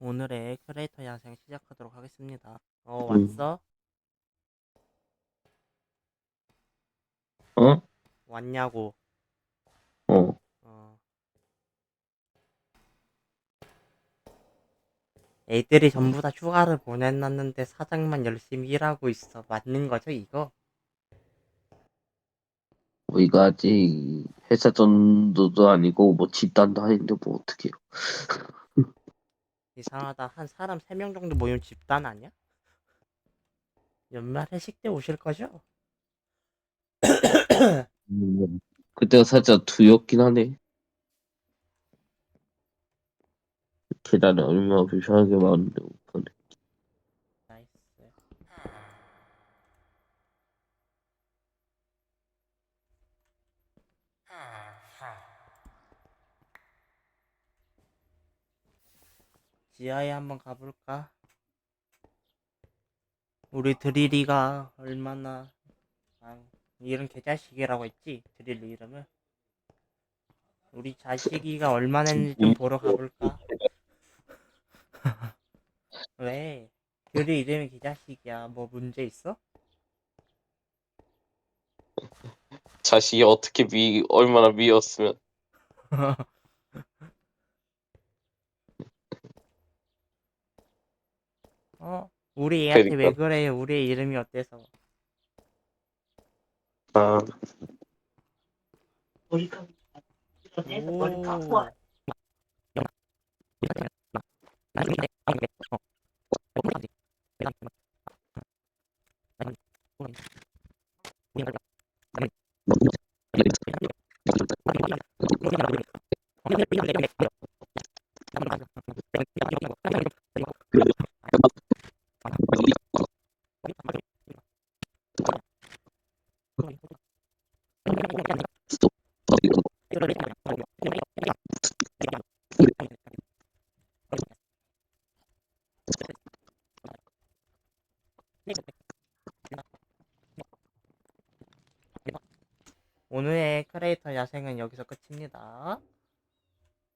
오늘의 크리에이터 야생 시작하도록 하겠습니다. 어, 음. 왔어? 어? 왔냐고. 어. 어. 애들이 전부 다 휴가를 보내놨는데 사장만 열심히 일하고 있어. 맞는 거죠, 이거? 뭐 이거 아직 회사 정도도 아니고 뭐 집단도 아닌데 뭐 어떡해요. 이상하다. 한 사람 3명 정도 모이면 집단 아니야? 연말 회식 때 오실 거죠? 음, 그때가 살짝 두렵긴 하네. 계단에 얼마나 불편하게 많은데 못하네. 나이스. 지하에 한번 가볼까? 우리 드리리가 얼마나 아, 이름 개자식이라고 했지? 드릴리 이름을 우리 자식이가 얼마나 했는지 좀 보러 가볼까? 왜? 드릴 이름이 개자식이야 뭐 문제 있어? 자식이 어떻게 미 얼마나 미웠으면 어? 우리 애한테 왜 그러니까. 그래요? 우리 애 이름이 어때서? 아 오. 오늘의 크리에이터 야생은 여기서 끝입니다.